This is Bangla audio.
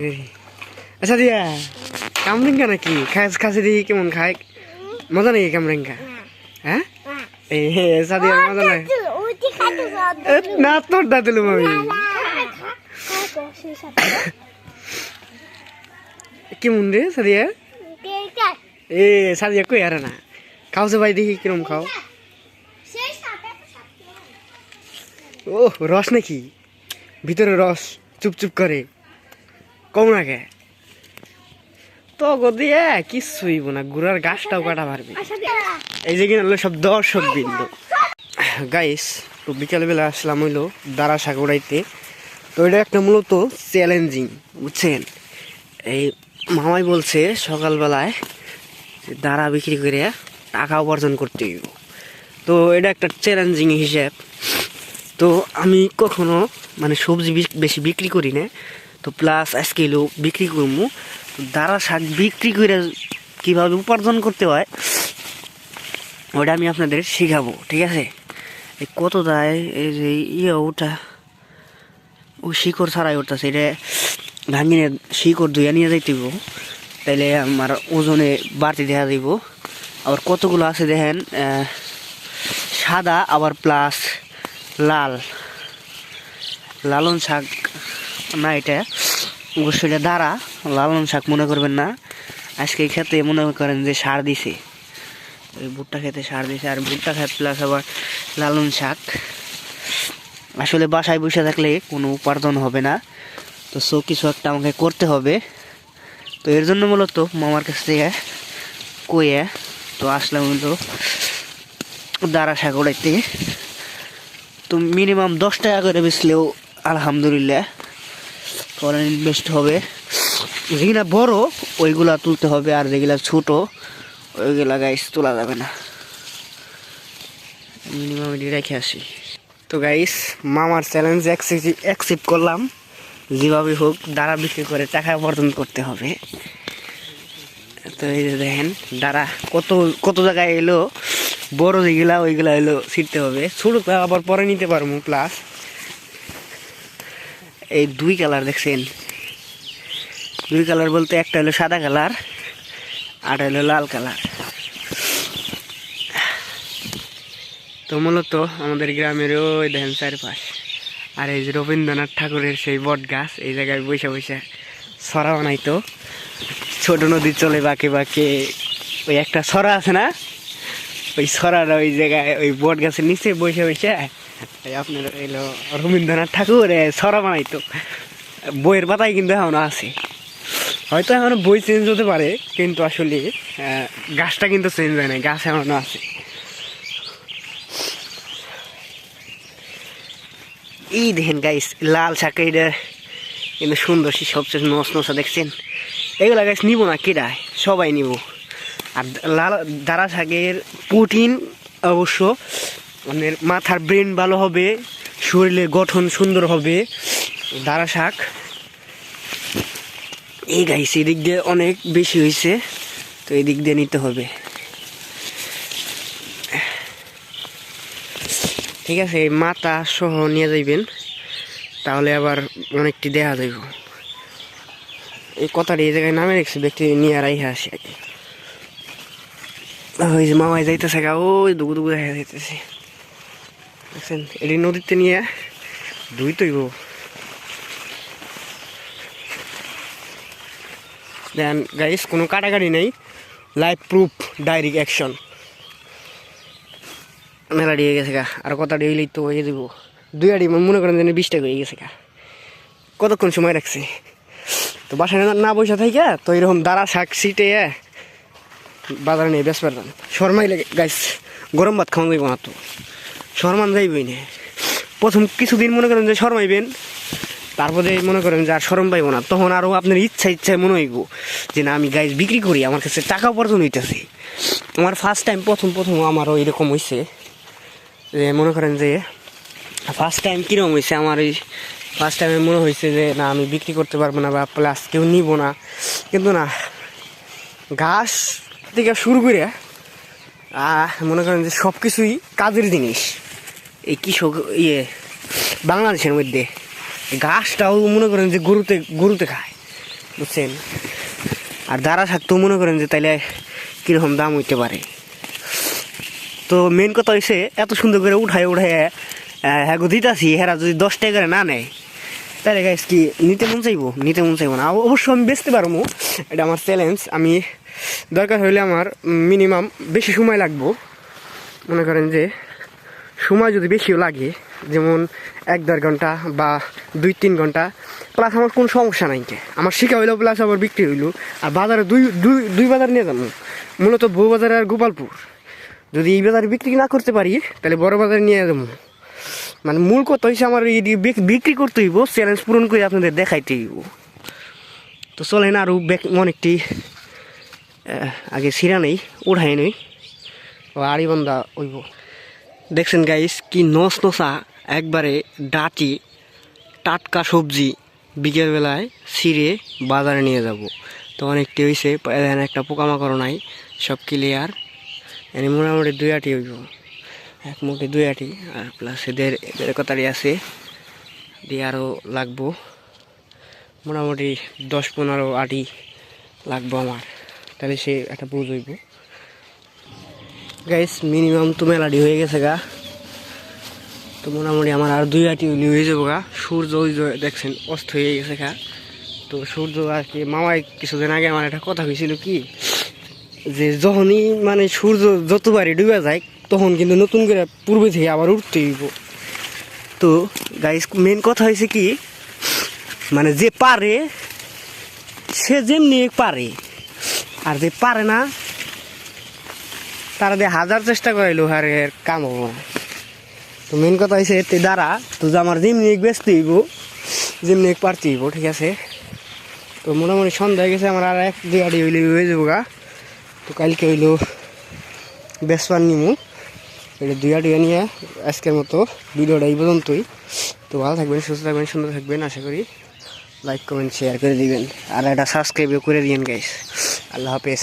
আচ্ছা দিয়া কামরিঙ্গা নাকি? খাস খাসি দিয়ে কেমন খায়? মজা নাকি কামরিঙ্গা? হ্যাঁ? এই সাদিয়ার মজা নাই না তোর দা দিলুম আমি কেমন রে সাদিয়া? এ সাদিয়া কই আরে না। খাও সে ভাই দেখি কিরম খাও। ও রস নাকি? ভিতরে রস চুপ চুপ করে। কম রাখে তো গদিয়ে কিছুই না, গুড়ার গাছটাও কাটা পারবি। এই যে কিনা সব দর্শক বিন্দু। গাইস তো বিকালবেলা আসলাম হইল দাঁড়া উড়াইতে। তো এটা একটা মূলত চ্যালেঞ্জিং বুঝছেন? এই মামাই বলছে সকালবেলায় দাঁড়া বিক্রি করে টাকা উপার্জন করতে হইব। তো এটা একটা চ্যালেঞ্জিং হিসাব। তো আমি কখনো মানে সবজি বেশি বিক্রি করি না। তো প্লাস আজকে এলো বিক্রি করব তো দাঁড়া শাক বিক্রি করে কীভাবে উপার্জন করতে হয় ওটা আমি আপনাদের শেখাবো, ঠিক আছে? এই কত দেয় এই যে ইয়ে ওটা, ও শিকড় ছাড়াই উঠতেছে, এটা ভাঙিয়ে শিকড় ধুয়ে নিয়ে যাইতে হইব। তাইলে আমার ওজনে বাড়তি দেখা দিব আবার কতগুলো আছে দেখেন সাদা আবার প্লাস লাল। লালন শাক না এটা এটা দাঁড়া, লালন শাক মনে করবেন না। আজকে খেতে মনে করেন যে সার দিছে। ওই ভুট্টা খেতে সার দিছে, আর ভুট্টা খেত প্লাস আবার লালন শাক। আসলে বাসায় বসে থাকলে কোনো উপার্জন হবে না। তো সো কিছু একটা আমাকে করতে হবে। তো এর জন্য মূলত মামার কাছ থেকে কয়ে তো আসলাম হলো দাঁড়া শাক উড়াইতে তো মিনিমাম দশ টাকা করে বেচলেও আলহামদুলিল্লাহ। ফরেন ইনভেস্ট হবে। যেগুলা বড়, ওইগুলা তুলতে হবে, আর যেগুলা ছোট, ওইগুলা গাইস তোলা যাবে না। মিনিমাম এটি রেখে আসি। তো গাইস মামার চ্যালেঞ্জ অ্যাকসেপ্ট করলাম। যেভাবে হোক দাঁড়া বিক্রি করে টাকা উপার্জন করতে হবে। তো এই যে দেখেন দাঁড়া কত কত জায়গায় এলো, বড় যেগুলা, ওইগুলা এলো, ছিটতে হবে। ছোটটা আবার পরে নিতে পারব প্লাস এই দুই কালার দেখছেন। দুই কালার বলতে একটা হলো সাদা কালার আর হলো লাল কালার। তো মূলত আমাদের গ্রামের ওই দেখেন চারপাশ। আর এই যে রবীন্দ্রনাথ ঠাকুরের সেই বট গাছ, এই জায়গায় বসে বসে সরা বানাইতো। ছোট নদী চলে বাঁকে বাঁকে, ওই একটা সরা আছে না? ওই সরার ওই জায়গায় ওই বট গাছের নিচে বসে বসে এই আপনার এলো রবীন্দ্রনাথ ঠাকুর সরা বানাইতো। বইয়ের পাতায় কিন্তু এখনও আছে। হয়তো এখনও বই চেঞ্জ হতে পারে, কিন্তু আসলে গাছটা কিন্তু চেঞ্জ হয় না গাছ এখনও আছে। এই দেখেন গাইস লাল শাক কিন্তু সুন্দর সে সবচেয়ে নস নসা দেখছেন। এগুলা গাছ নিব না কেডায় সবাই নিব। আর লাল দাঁড়া শাকের প্রোটিন অবশ্য মানে মাথার ব্রেন ভালো হবে শরীরের গঠন সুন্দর হবে দাঁড়া শাক। এই গাইস এদিক দিয়ে অনেক বেশি হয়েছে, তো এই দিক দিয়ে নিতে হবে। ঠিক আছে, এই মাথা সহ নিয়ে যাইবেন, তাহলে আবার অনেকটি দেখা যাইব। এই কথাটি এই জায়গায় নামে রেখেছে, ব্যক্তি নিয়ে আসি আর কি ওই যে মামাই যাইতেছে গা, ওই দুগু দুগু দেখা যাইতেছে। দেখছেন এটি নদীতে নিয়ে দুই তৈব দেন গাইস কোনো কাটাকাটি নেই। লাইফ প্রুফ ডাইরেক্ট অ্যাকশন মেলা দিয়ে গেছে গা। আর কত হইলেই তো হয়ে দিব দুই আড়ি, মনে করেন যেন বিশ টাকা হয়ে গেছে গা। কতক্ষণ সময় রাখছি? তো বাসায় না- বসে থাইকা, তো এরকম দাঁড়া শাক সিটে বাজারে নিয়ে বেশ পারতাম শর্মাই লাগে গাইস গরম ভাত খাওয়া যাইব না তো শর্মান যাইবই না। প্রথম কিছুদিন মনে করেন যে শর্মাইবেন, তারপরে মনে করেন যে আর সরম পাইব না। তখন আরও আপনার ইচ্ছা ইচ্ছায় মনে হইব যে না, আমি গাইজ বিক্রি করি, আমার কাছে টাকা উপার্জন হইতেছে। আমার ফার্স্ট টাইম প্রথম প্রথম আমারও এরকম হয়েছে যে মনে করেন যে ফার্স্ট টাইম কীরকম হয়েছে আমার এই ফার্স্ট টাইমে মনে হয়েছে যে না, আমি বিক্রি করতে পারব না বা প্লাস কেউ নিব না। কিন্তু না, ঘাস থেকে শুরু করে মনে করেন যে সব কিছুই কাজের জিনিস। এই কৃষক ইয়ে বাংলাদেশের মধ্যে ঘাসটাও মনে করেন যে গরুতে গরুতে খায়, বুঝছেন? আর দাঁড়া থাকতেও মনে করেন যে তাইলে কীরকম দাম হইতে পারে। তো মেন কথা হয়েছে এত সুন্দর করে উঠায় উঠায় হ্যাঁ দিতাছি, হেরা যদি দশ টাকা করে না নেয় তাহলে গাইস কি, নিতে মন চাইব? নিতে মন চাইব না। অব- অবশ্য আমি বেচতে পারব। এটা আমার চ্যালেঞ্জ আমি, দরকার হইলে আমার মিনিমাম বেশি সময় লাগবো। মনে করেন যে, সময় যদি বেশিও লাগে, যেমন এক দেড় ঘণ্টা বা দুই তিন ঘণ্টা প্লাস আমার কোনো সমস্যা নাই আমার শিখা হইল প্লাস আবার বিক্রি হইল। আর বাজারে দুই দুই দুই বাজার নিয়ে যাব। মূলত বউ বাজার আর গোপালপুর। যদি এই বাজারে বিক্রি না করতে পারি, তাহলে বড় বাজারে নিয়ে যাব। মানে মূল কথা হচ্ছে আমার বিক- বিক্রি করতে হইব চ্যালেঞ্জ পূরণ করে আপনাদের দেখাইতে হইব। তো চলেন আরও অনেকটি আহ, আগে সিরা নেই উঠাই নই। ও আড়িবন্ধা হইব। দেখছেন গাইস কি নস নসা একবারে ডাটি টাটকা সবজি বিকেলবেলায় ছিঁড়ে বাজারে নিয়ে যাব। তো অনেকটি হয়েছে একটা পোকামাকড় নাই সব ক্লিয়ার এনে মোটামুটি দুই আটি হইব। এক মুখে দুই আটি আর প্লাস এদের এদের কথারই আছে, দিয়ে আরও লাগবো মোটামুটি দশ পনেরো আটি লাগবো আমার, তাহলে সে একটা বুঝ হইব। গাইস মিনিমাম তো মেলাডি হয়ে গেছে গা। তো মোটামুটি আমার আর দুই আটি উলি হয়ে যাব গা। সূর্য দেখছেন অস্ত হয়ে গেছে গা। তো সূর্য আর কি, মামাই কিছুদিন আগে আমার একটা কথা হয়েছিল কি, যে যখনই মানে সূর্য যতবারই ডুবে যায় তখন কিন্তু নতুন করে পূর্বে থেকে আবার উঠতে হইব। তো গাইস মেন কথা হয়েছে কি মানে যে পারে, সে যেমনি পারে। আর যে পারে না, তারা দিয়ে হাজার চেষ্টা করাইলো আর কাম হব। না তো মেন কথা হয়েছে এতে দ্বারা তো আমার যেমনি ব্যস্ত হইব, যেমনি পারতে হইব, ঠিক আছে? তো মোটামুটি সন্ধ্যা হয়ে গেছে, আমার আর এক দুই আড়ি হইলে হয়ে যাব গা। তো কালকে হইল বেসপার নিমু। এটা দুই আড়ি নিয়ে আজকের মতো ভিডিওটা এই পর্যন্তই। তো ভালো থাকবেন, সুস্থ থাকবেন, সুন্দর থাকবেন, আশা করি লাইক কমেন্ট শেয়ার করে দিবেন। আর এটা সাবস্ক্রাইবও করে দিবেন গাইস আল্লাহ হাফেজ।